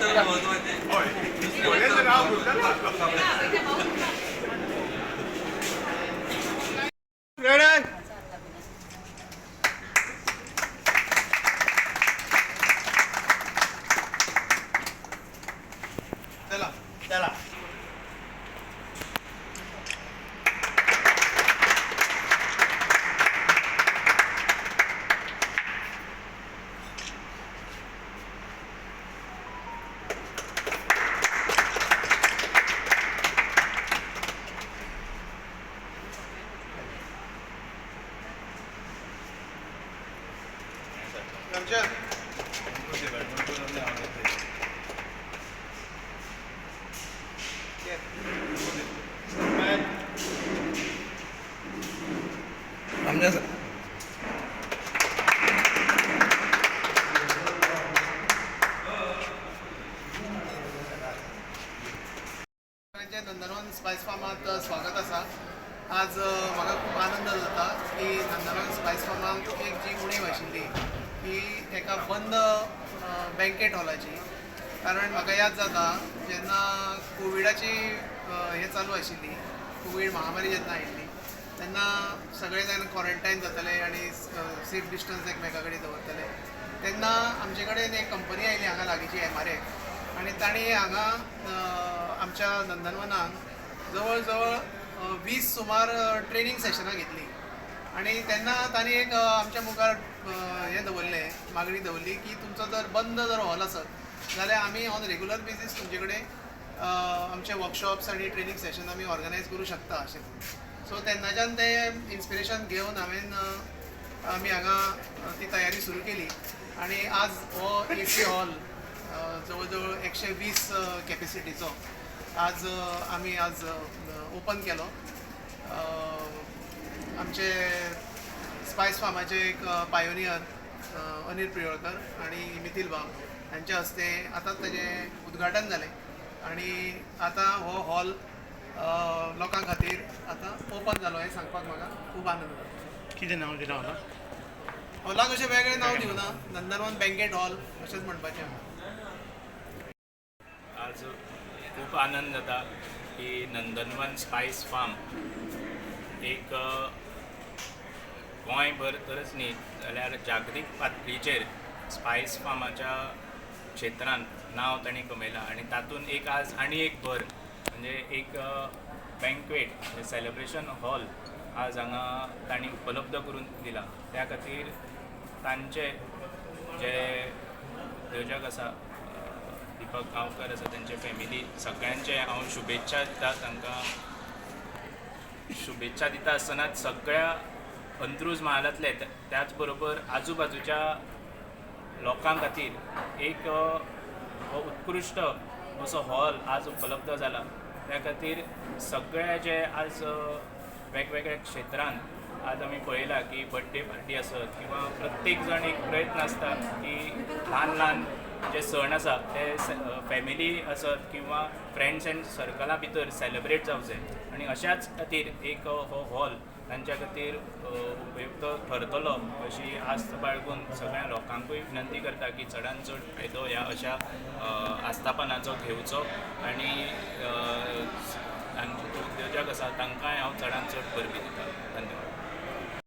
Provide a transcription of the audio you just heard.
Uită-l, mă, du-te! Uită-l! Stella. Stella. चला रमजान गोंयच्या नंदनवन spice फार्मात स्वागत आसा आज म्हाका खूब आनंद जाता की नंदनवन स्पायस फार्मांत एक जी उणीव आशिल्ली ही एका बंद बँकेट हॉलाची कारण म्हाका याद जाता जेन्ना कोविडाची हे चालू आशिल्ली कोवीड महामारी जेन्ना आयिल्ली तेन्ना सगळे जाण क्वॉरंटायन जाताले आनी सेफ डिस्टन्स एकमेका कडेन दवरताले तेन्ना आमचे कडेन एक कंपनी आयली हांगा लागींची एम आर एफ आनी तांणी हांगा आमच्या नंदनवनान जवळ जवळ वीस सुमार ट्रेनींग सेशनां घेतली. आनी तेन्ना तांणी एक आमच्या मुखार हे हें दवरलें मागणी दवरली की तुमचो जर बंद जर हॉल आसत जाल्यार आमी ऑन रेगुलर बेजीस तुमचे कडेन आमचे वर्कशॉप्स आनी ट्रेनींग सेशन आमी ऑर्गनायज करूं शकता अशें सो तेन्नाच्यान तें इन्स्पिरेशन घेवन हांवें आमी हांगा ती तयारी सुरू केली. आनी आज हो एसी हॉल जवळ जवळ एकशे वीस कॅपेसिटीचो आज अ, आमी आज ओपन केलो. अ, आमचे स्पायस फार्माचे एक पायोनियर अनिल प्रियोळकर आणि मिथिल बाम यांच्या हस्ते आतांच तेजें उद्घाटन जालें आनी आतां हो हॉल लोकां खातीर आतां ओपन जालो हें सांगपाक म्हाका खूब आनंद जाता कितें नांव दिलां हांगा हॉलाक अशें वेगळें नांव दिवना नंदनवन बँकेट हॉल अशेंच म्हणपाचें आज खूप आनंद जाता की नंदनवन स्पायस फार्म एक गोंयभर तरच न्ही जाल्यार जागतीक पातळीचेर स्पायस फार्माच्या क्षेत्रांत नांव ताणें कमयलां. आनी तातूंत एक आज आनी एक भर म्हणजे एक बँकवेट सेलिब्रेशन हॉल आज हांगा तांणी उपलब्ध करून दिला. त्या खातीर तांचे जे उद्योजक आसा दीपक गांवकर आसा त्यांचे फॅमिली सगळ्यांचे हांव शुभेच्छा दिता तांकां शुभेच्छा दिता आसतना सगळ्या अंत्रूज महालांतले त्याच बरोबर आजूबाजूच्या लोकां खातीर एक हो उत्कृश्ट असो हॉल आज उपलब्ध जाला त्या खातीर सगळे जे आज वेगवेगळ्या क्षेत्रांत आज आमी पळयलां की बड्डे पार्टी आसत किंवा प्रत्येक जण एक प्रयत्न आसता की ल्हान ल्हान जे सण आसा ते फॅमिली आसत किंवा फ्रेंड्स अँड सर्कला भितर सेलिब्रेट जावचे आनी अशाच खातीर एक हो हॉल तांच्या खातीर उपयुक्त ठरतलो. अशी आस्त बाळगून सगळ्या लोकांकूय विनंती करता की चडांत चड फायदो ह्या अशा आस्थापनाचो घेवचो. आनी उद्योजक आसा तांकांय हांव चडांत चड परबी दिता. धन्यवाद.